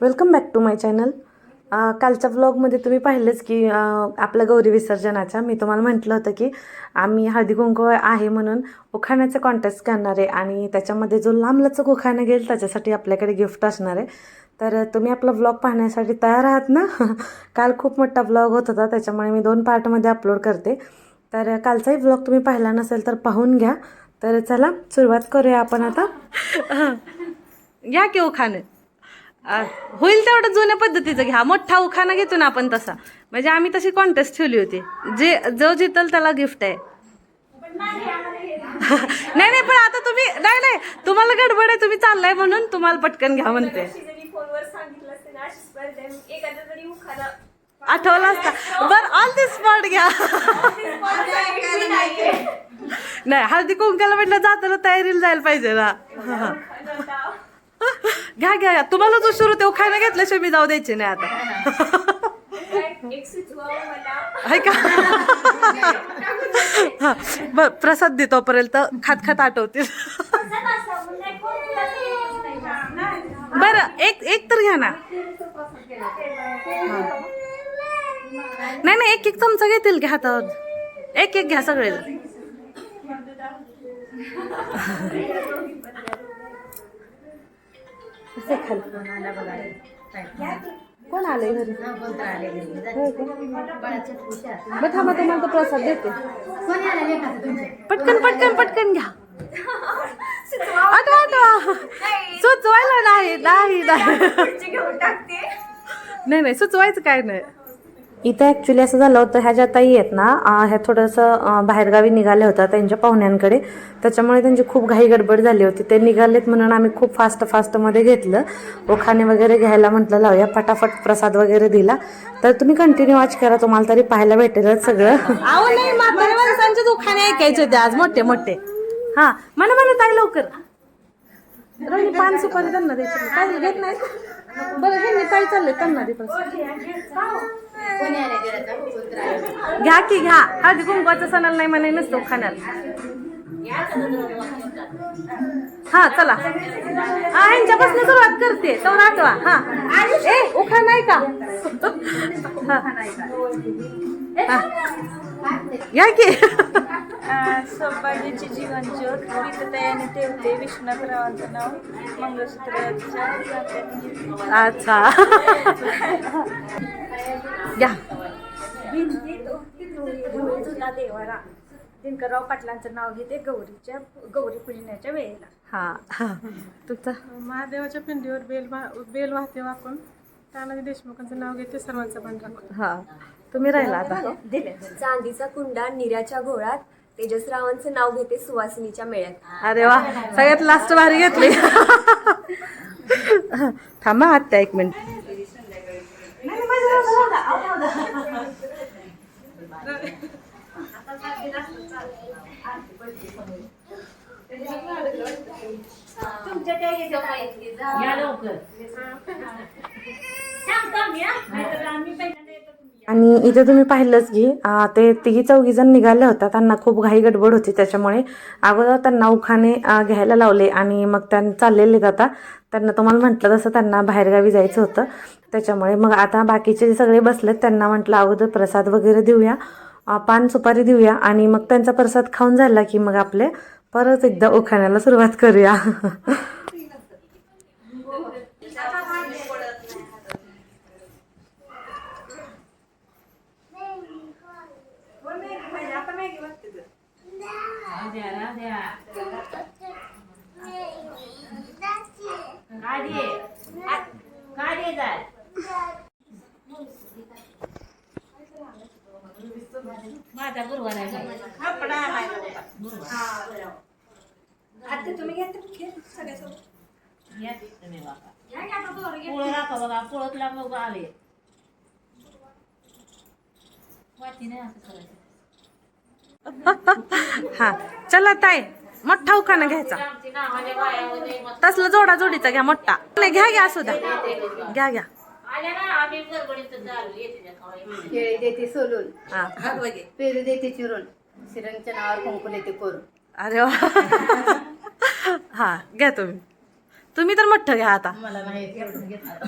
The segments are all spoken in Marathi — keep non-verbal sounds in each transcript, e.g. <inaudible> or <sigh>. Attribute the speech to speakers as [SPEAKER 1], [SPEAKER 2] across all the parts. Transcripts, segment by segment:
[SPEAKER 1] Welcome back to my channel. कालच्या व्लॉगमध्ये तुम्ही पाहिलंच की आपल्या गौरी विसर्जनाच्या. मी तुम्हाला म्हटलं होतं की आम्ही हळदी कुंकू आहे म्हणून उखाण्याचा कॉन्टेस्ट करणार आहे आणि त्याच्यामध्ये जो लांबलचक उखाणं घेईल त्याच्यासाठी आपल्याकडे गिफ्ट असणार आहे. तर तुम्ही आपला व्लॉग पाहण्यासाठी तयार आहात ना? <laughs> काल खूप मोठा व्लॉग होत होता त्याच्यामुळे मी दोन पार्टमध्ये अपलोड करते. तर कालचाही व्लॉग तुम्ही पाहिला नसेल तर पाहून घ्या. तर चला सुरुवात करूया आपण आता. <laughs> घ्या की उखाणं? होईल तेवढं जुन्या पद्धतीचं घ्या. मोठा उखाना घेतो ना आपण तसा. म्हणजे आम्ही तशी कॉन्टेस्ट ठेवली होती. जे जो जितल त्याला गिफ्ट आहे. <laughs> नाही नाही पण आता तुम्ही नाही नाही तुम्हाला गडबड आहे तुम्ही चाललाय म्हणून तुम्हाला पटकन घ्या म्हणते.
[SPEAKER 2] आठवला
[SPEAKER 1] आठवलं असता. बर ऑल दी स्पॉट घ्या. <laughs> नाही हळदी कुंकाला म्हटलं जाताना तयारीला जायला पाहिजे ना. <laughs> <laughs> घ्या घ्या. तुम्हाला जो सुरू ते खायला घेतल्याशिवाय मी जाऊ द्यायचे नाही आता. आहे का? हा. बर प्रसाद दे तोपर्यंत. खात खात आठवतील. बरं एक एक तर घ्या ना. नाही नाही एक एक चमचा घेतील घ्या हातावर एक एक घ्या सगळे. <laughs> <laughs> कोण आलंय घरी? होय का? मग थांबा तुम्हाला तो प्रसाद देते. पटकन पटकन पटकन घ्या. आठवा आठवा. सुचवायला नाही नाही नाही सुचवायचं काय नाही. इथं ॲक्च्युली असं झालं होतं ह्या ज्या ताई आहेत ना ह्या थोडंसं बाहेरगावी निघाल्या होत्या त्यांच्या पाहुण्यांकडे. त्याच्यामुळे त्यांची खूप घाई गडबड झाली होती. ते निघालेत म्हणून आम्ही खूप फास्ट फास्टमध्ये घेतलं. ओखाणे वगैरे घ्यायला म्हटलं लावूया फटाफट प्रसाद वगैरे दिला. तर तुम्ही कंटिन्यू वॉच करा तुम्हाला तरी पाहायला भेटेलच सगळं. दुखाने ऐकायचे होते आज मोठे मोठे. हा म्हणा म्हणा ताई लवकर. पान सुपारी त्यांना द्यायची काय घेत नाही बरं हे मी चाललंय? त्यांना घ्या की घ्या. हळदी कुंकवाचा सणाला नाही म्हणे नसतो खाण्याला. हा चला. हा ह्यांच्यापासून सुरुवात करते. तो आठवा हा. ए उखा नाही का? हा. घ्या की.
[SPEAKER 2] सौभाग्याची जीवन ज्योत विधतायाने ठेवते विश्वनाथरावांचं नाव मंगळसूत्राच्या
[SPEAKER 1] अच्छा. घ्या
[SPEAKER 2] तुला देवारा. दिनकरराव पाटलांचं नाव घेते गौरीच्या गौरी पूजण्याच्या वेळेला.
[SPEAKER 1] हा. हा तुमचा?
[SPEAKER 3] महादेवाच्या पिंडीवर बेल वा- बेल वाहते वाकून. तानाजी देशमुखांचं नाव घेते सर्वांचं पण राखून
[SPEAKER 1] हा. तुम्ही राहिला आता.
[SPEAKER 2] चांदीचा कुंडा निऱ्याच्या घोळात तेजसरावांचं नाव घेते सुवासिनीच्या मेळ्यात.
[SPEAKER 1] अरे वा सगळ्यात लास्ट भारी घेतली. थांबा आत्या एक मिनिट. आणि इथे तुम्ही पाहिलंच की ते तिघी चौघी जण निघाले होता. त्यांना खूप घाई गडबड होती. त्याच्यामुळे अगोदर त्यांना उखाणे घ्यायला लावले आणि मग त्यांनी चाललेले आता. त्यांना तुम्हाला म्हटलं तसं त्यांना बाहेरगावी जायचं होतं. त्याच्यामुळे मग आता बाकीचे जे सगळे बसलेत त्यांना म्हटलं अगोदर प्रसाद वगैरे देऊया पान सुपारी देऊया आणि मग त्यांचा प्रसाद खाऊन झाला की मग आपले परत एकदा उखाण्याला सुरुवात करूया. <laughs>
[SPEAKER 4] राध्या काय माझा गुरुवार आहे तुम्ही
[SPEAKER 2] घेत सगळ्यासोबत.
[SPEAKER 4] घ्या. तुम्ही बघा पोळतला मग आले. वाटी नाही असं करायचं.
[SPEAKER 1] <laughs> हा चला ताई मोठा उखाणा घ्यायचा. तसलं जोडा जोडीचा घ्या मोठा. नाही घ्या घ्या असू द्या. घ्या घ्या.
[SPEAKER 5] केळी देते सोलून.
[SPEAKER 1] हा.
[SPEAKER 5] पेरू देते चिरून. श्रीरामच्या नावावर कुंकू देते करून
[SPEAKER 1] अरे वा. <laughs> हा घ्या तुम्ही. तुम्ही तर मोठं घ्या आता.
[SPEAKER 5] मला नाही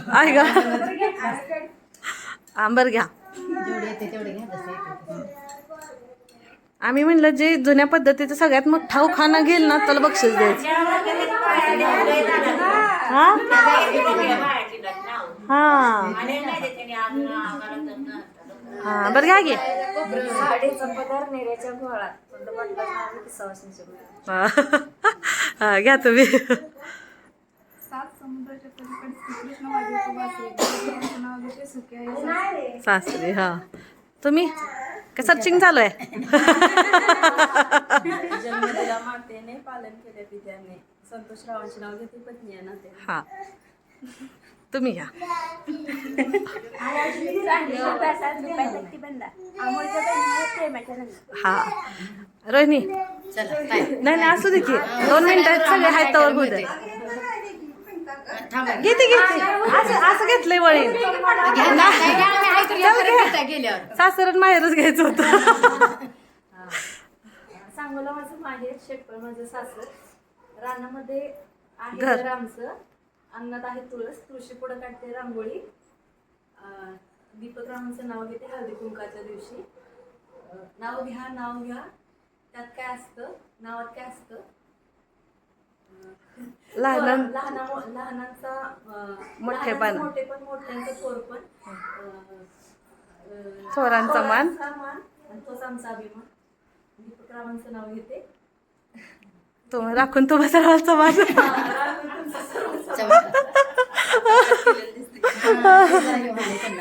[SPEAKER 1] आहे का? हा बरं घ्या.
[SPEAKER 5] जेवढे येते तेवढे घ्या
[SPEAKER 1] आम्ही म्हणलं जे जुन्या पद्धतीचं सगळ्यात मोठा उखाणा घेईल ना त्याला बक्षीस द्यायचं. हा? हा. हा बरं घ्या घे हा. घ्या तुम्ही. सासरी हा. तुम्ही? का सर्चिंग चालू आहे?
[SPEAKER 6] जन्मदिला मातेने पालन केले पित्याने संतोष रावांचे नाव घेते पत्नी आहे ना ते
[SPEAKER 1] हा. तुम्ही घ्या. हा. रोहिणी. नाही नाही असू दे की. दोन मिनिटात सगळे हाय तवर होऊ दे. घेते घेते. असं असं घेतलंय वळीन.
[SPEAKER 5] गेल्यावर
[SPEAKER 1] सासरन माहेरच घ्यायचं होतं.
[SPEAKER 2] सांगोला माझं माहेर शेटपळ माझं सासर. रानामध्ये आहे
[SPEAKER 1] घर.
[SPEAKER 2] आमचं. अंगणात आहे तुळस. तुळशी पुढं काढते रांगोळी. अं, दीपक रामांचं नाव घेते हळदी कुंकाच्या दिवशी. नाव घ्या नाव घ्या. त्यात काय असतं? नावात काय असतं?
[SPEAKER 1] लहान
[SPEAKER 2] लहान लहानांचा
[SPEAKER 1] मोठेपण.
[SPEAKER 2] मोठ्यांचं अं,
[SPEAKER 1] थोरांचा मान.
[SPEAKER 2] थोरांचा मान आणि तोच आमचा अभिमान. दीपक नाव घेते.
[SPEAKER 1] राखून तुम्हा सर्वांचा माझ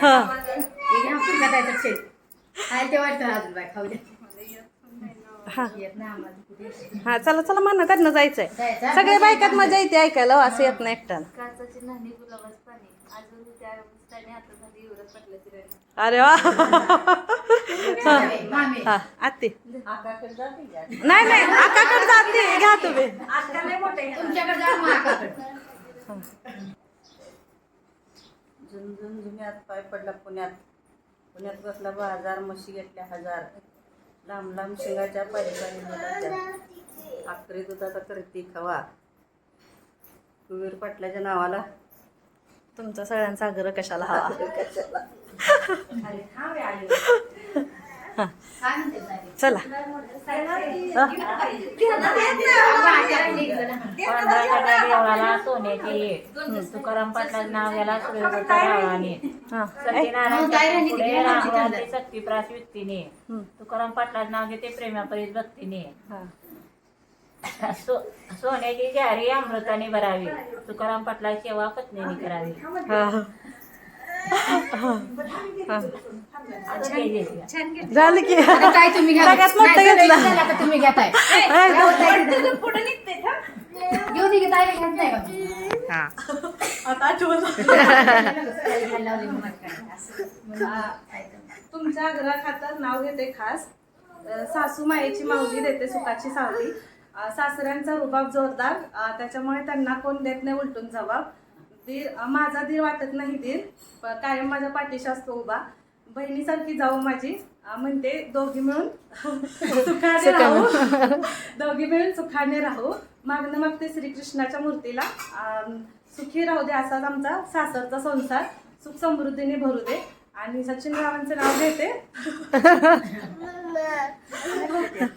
[SPEAKER 1] हा. चला चला म्हणा त्यांना जायचंय. सगळे बायकात मजा येते ऐकायला हो, असं येत नाही एकट्याला. अरे वा. हा. आत्ती. नाही नाही आकाकडे जाते. घ्या तुम्ही.
[SPEAKER 6] झुम्यात पाय पडला पुण्यात. पुण्यात बसला बाजार म्हशी घेतल्या हजार. लांब लांब शिंगाच्या मुलाच्या आखरी दुधाचा करती खवा. कुबीर पाटलाच्या नावाला.
[SPEAKER 1] तुमचा सगळ्यांचा आग्रह कशाला हवा? <laughs> चला.
[SPEAKER 4] देवाला सोन्याची तुकाराम पाटलाचं नाव
[SPEAKER 1] हा.
[SPEAKER 4] सत्यनारायण शक्तिप्रास व्यक्तीने. तुकाराम पाटलाचं नाव घेते प्रेमापरीत भक्तीने.
[SPEAKER 1] हा.
[SPEAKER 4] सो सोन्याची जारी अमृताने भरावी. तुकाराम पाटला सेवा पत्नीने करावी.
[SPEAKER 1] झालं की.
[SPEAKER 5] आता ताई तुम्ही घ्या?
[SPEAKER 1] सगळ्यात मोठं
[SPEAKER 5] नाही,
[SPEAKER 1] घेतलं.
[SPEAKER 5] चला, आता तुम्ही घेताय. घेऊ दे. की? ताईला घेत नाही का
[SPEAKER 1] हा.
[SPEAKER 3] तुमच्या आग्रहाखातर नाव घेते खास. अ, सासू मायेची माऊली देते सुखाची सावली. अ, सासऱ्यांचा रुबाब जोरदार. अ, त्याच्यामुळे त्यांना कोण देत नाही उलटून जबाब. दीर अ, माझा दीर वाटत नाही दीर. प- कायम माझ्या पाठीशी असतो उभा. बहिणीसारखी जाऊ माझी. म्हणते दोघी मिळून <laughs> सुखाने राहू. दोघी मिळून सुखाने राहू. मागणं मागते श्रीकृष्णाच्या मूर्तीला. सुखी राहू दे असाच आमचा सासरचा संसार. सुख समृद्धीने भरू दे. आणि सचिन रावांचं नाव घेते. <laughs>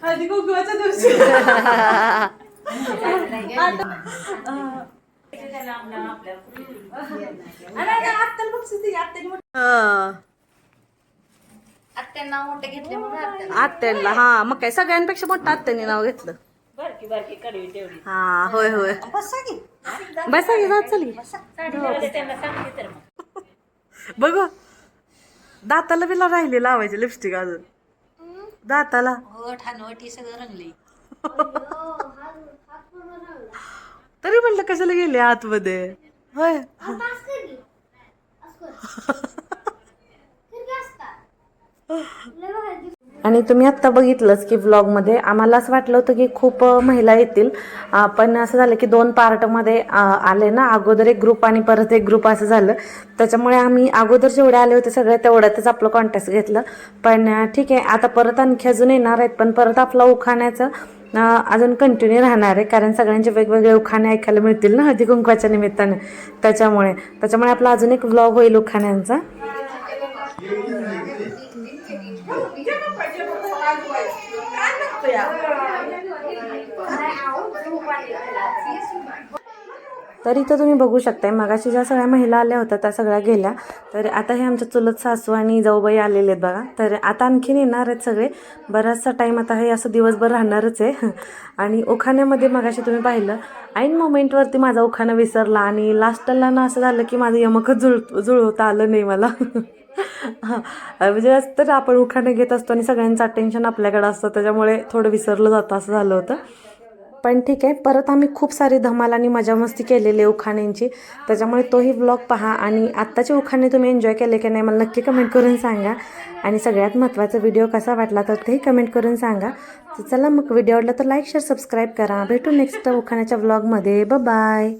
[SPEAKER 3] हळदी कुंकवाच्या दिवशी. आत्ताला बक्षीस दिली आत्ताने
[SPEAKER 1] हा.
[SPEAKER 2] आत्यांना मोठे घेतले म्हणून आत्या
[SPEAKER 1] आत्यांना हा मग काय? सगळ्यांपेक्षा मोठं आत्यांनी नाव घेतलं.
[SPEAKER 4] बारकी बारकी कडवी तेवढी.
[SPEAKER 1] हा होय होय. बसा की. जात चल
[SPEAKER 4] साडी लावली त्यांना सांगते तर मग.
[SPEAKER 1] बघ. दाताला बिला राहिली लावायची लिपस्टिक अजून. दाताला. तरी म्हणलं कशाला गेले आतमध्ये? होय. <laughs> आणि तुम्ही आत्ता बघितलंच की व्लॉगमध्ये आम्हाला असं वाटलं होतं की खूप महिला येतील. पण असं झालं की दोन पार्टमध्ये आले ना. अगोदर एक ग्रुप आणि परत एक ग्रुप असं झालं. त्याच्यामुळे आम्ही अगोदर जेवढे आले होते सगळे तेवढ्यातच आपलं कॉन्टॅक्ट घेतलं. पण ठीक आहे. आता परत आणखी अजून येणार आहेत पण परत आपलं उखाण्याचं अजून कंटिन्यू राहणार आहे. कारण सगळ्यांचे वेगवेगळे उखाणे ऐकायला मिळतील ना हळदी कुंकवाच्या निमित्ताने. त्याच्यामुळे त्याच्यामुळे आपला अजून एक व्लॉग होईल उखाण्यांचा. तर इथं तुम्ही बघू शकताय मगाशी ज्या सगळ्या महिला आल्या होत्या त्या सगळ्या गेल्या. तर आता हे आमच्या चुलत सासू आणि जाऊबाई आलेले आहेत बघा. तर आता आणखीन येणार आहेत सगळे. बराचसा टाईम आता हे असं दिवसभर राहणारच आहे. <laughs> आणि उखाण्यामध्ये मगाशी तुम्ही पाहिलं ऐन मोमेंटवरती माझा उखाणा विसरला आणि लास्टला ना असं झालं की माझं यमकच जुळ जुळवता आलं नाही मला. हां <laughs> म्हणजे तर आपण उखाणे घेत असतो आणि सगळ्यांचं अटेन्शन आपल्याकडे असतं त्याच्यामुळे थोडं विसरलं जातं असं झालं होतं. पण ठीक आहे. परत आम्ही खूप सारी धमाल आणि मजा मस्ती केलेली आहे उखाण्यांची. त्याच्यामुळे तोही ब्लॉग पहा आणि आत्ताचे उखाणे तुम्ही एन्जॉय केले की नाही मला नक्की कमेंट करून सांगा. आणि सगळ्यात महत्त्वाचा व्हिडिओ कसा वाटला तर तेही कमेंट करून सांगा. तर चला मग व्हिडिओ आवडला तर लाईक शेअर सबस्क्राईब करा. भेटू नेक्स्ट उखाण्याच्या ब्लॉगमध्ये बाय